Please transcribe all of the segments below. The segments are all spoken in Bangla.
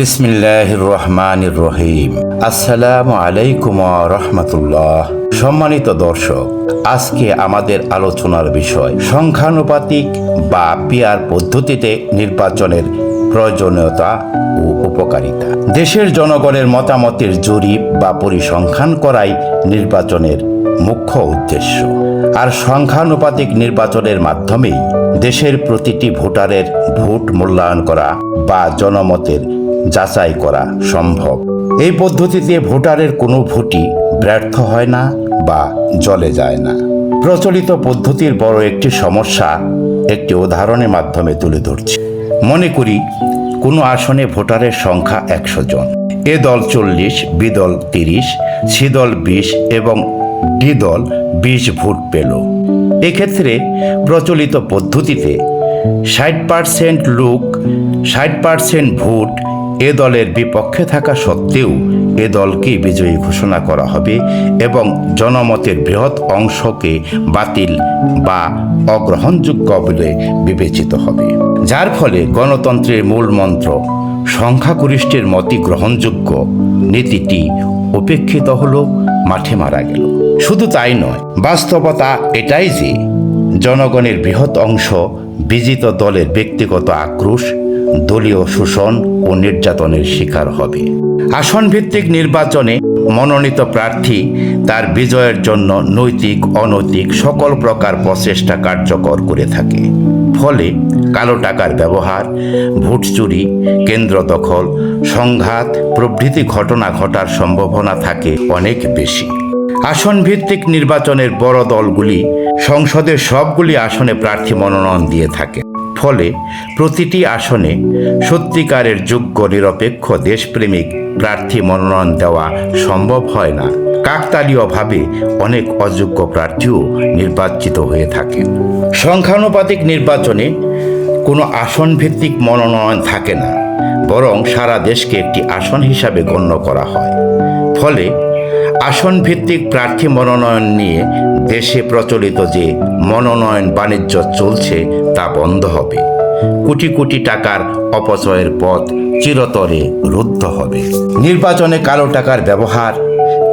বিসমিল্লাহ রহমান রহিম। আসসালামু আলাইকুম রহমতুল্লাহ। সম্মানিত দর্শক, আজকে আমাদের আলোচনার বিষয় সংখ্যানুপাতিক বা পিয়ার পদ্ধতিতে নির্বাচনের প্রয়োজনীয়তা ও উপকারিতা। দেশের জনগণের মতামতের জরিপ বা পরিসংখ্যান করাই নির্বাচনের মুখ্য উদ্দেশ্য। আর সংখ্যানুপাতিক নির্বাচনের মাধ্যমেই দেশের প্রতিটি ভোটারের ভোট মূল্যায়ন করা বা জনমতের যাচাই করা সম্ভব। এই পদ্ধতিতে ভোটারের কোনো ভোটই ব্যর্থ হয় না বা জলে যায় না। প্রচলিত পদ্ধতির বড় একটি সমস্যা একটি উদাহরণের মাধ্যমে তুলে ধরছি। মনে করি, কোনো আসনে ভোটারের সংখ্যা একশো জন। এ দল চল্লিশ, বি দল তিরিশ, সি দল বিশ এবং ডি দল বিশ ভোট পেল। এক্ষেত্রে প্রচলিত পদ্ধতিতে ষাট পার্সেন্ট লোক, ষাট পার্সেন্ট ভোট এ দলের বিপক্ষে থাকা সত্ত্বেও এ দলকে বিজয়ী ঘোষণা করা হবে এবং জনমতের বৃহৎ অংশকে বাতিল বা অগ্রহণযোগ্য বলে বিবেচিত হবে। যার ফলে গণতন্ত্রের মূল মন্ত্র, সংখ্যাগরিষ্ঠের মতই গ্রহণযোগ্য নীতিটি উপেক্ষিত হল, মাঠে মারা গেল। শুধু তাই নয়, বাস্তবতা এটাই যে, জনগণের বৃহৎ অংশ বিজিত দলের ব্যক্তিগত আক্রোশ দলীয় শোষণ ও নির্যাতনের শিকার হবে। আসন ভিত্তিক নির্বাচনে মনোনীত প্রার্থী তার বিজয়ের জন্য নৈতিক, অনৈতিক সকল প্রকার প্রচেষ্টা কার্যকর করে থাকে। ফলে কালো টাকার ব্যবহার, ভোট চুরি, কেন্দ্র দখল, সংঘাত, প্রভৃতি ঘটনা ঘটার সম্ভাবনা থাকে অনেক বেশি। আসন ভিত্তিক নির্বাচনের বড় দলগুলি সংসদের সবগুলি আসনে প্রার্থী মনোনয়ন দিয়ে থাকে। ফলে প্রতিটি আসনে সত্যিকারের যোগ্য, নিরপেক্ষ, দেশপ্রেমিক প্রার্থী মনোনয়ন দেওয়া সম্ভব হয় না। কাকতালীয়ভাবে অনেক অযোগ্য প্রার্থীও নির্বাচিত হয়ে থাকে সংখ্যানুপাতিক নির্বাচনে কোনো আসন ভিত্তিক মনোনয়ন থাকে না, বরং সারা দেশকে একটি আসন হিসাবে গণ্য করা হয়। ফলে আসন ভিত্তিক প্রার্থী মনোনয়ন নিয়ে দেশে প্রচলিত যে মনোনয়ন বাণিজ্য চলছে তা বন্ধ হবে। কোটি কোটি টাকার অপচয়ের পথ চিরতরে রুদ্ধ হবে। নির্বাচনে কালো টাকার ব্যবহার,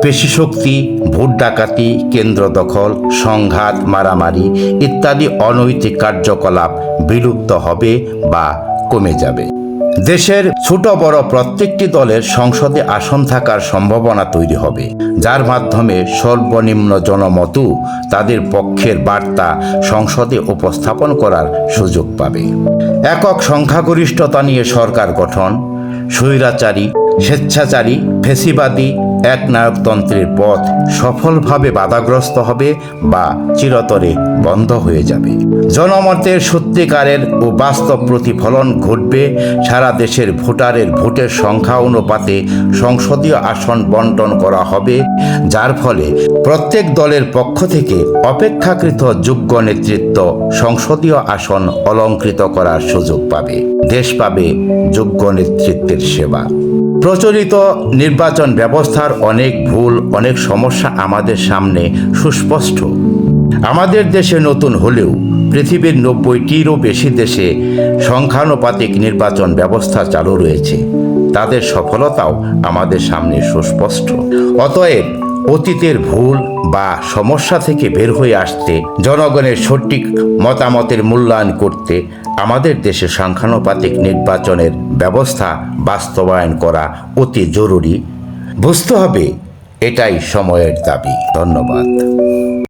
পেশি শক্তি, ভোট ডাকাতি, কেন্দ্র দখল, সংঘাত, মারামারি ইত্যাদি অনৈতিক কার্যকলাপ বিলুপ্ত হবে বা কমে যাবে। দেশের ছোট বড় প্রত্যেকটি দলের সংসদে আসন থাকার সম্ভাবনা তৈরি হবে, যার মাধ্যমে সর্বনিম্ন জনমতও তাদের পক্ষের বার্তা সংসদে উপস্থাপন করার সুযোগ পাবে। একক সংখ্যাগরিষ্ঠতা নিয়ে সরকার গঠন, স্বৈরাচারী, স্বেচ্ছাচারী, ফেসিবাদী একনায়কতন্ত্রের পথ সফলভাবে বাধাগ্রস্ত হবে বা চিরতরে বন্ধ হয়ে যাবে। জনমতের সত্যিকারের ও বাস্তব প্রতিফলন ঘটবে সারা দেশের ভোটারের ভোটের সংখ্যা অনুপাতে সংসদীয় আসন বন্টন করা হবে, যার ফলে প্রত্যেক দলের পক্ষ থেকে অপেক্ষাকৃত যোগ্য নেতৃত্ব সংসদীয় আসন অলঙ্কৃত করার সুযোগ পাবে। দেশ পাবে যোগ্য নেতৃত্বের সেবা। প্রচলিত নির্বাচন ব্যবস্থার অনেক ভুল, অনেক সমস্যা আমাদের সামনে সুস্পষ্ট। আমাদের দেশে নতুন হলেও পৃথিবীর নব্বইটিরও বেশি দেশে সংখ্যানুপাতিক নির্বাচন ব্যবস্থা চালু রয়েছে। তাদের সফলতাও আমাদের সামনে সুস্পষ্ট। অতএব অতীতের ভুল বা সমস্যা থেকে বের হয়ে আসতে, জনগণের সঠিক মতামতের মূল্যায়ন করতে আমাদের দেশে সংখ্যানুপাতিক নির্বাচনের ব্যবস্থা বাস্তবায়ন করা অতি জরুরি। বুঝতে হবে, এটাই সময়ের দাবি। ধন্যবাদ।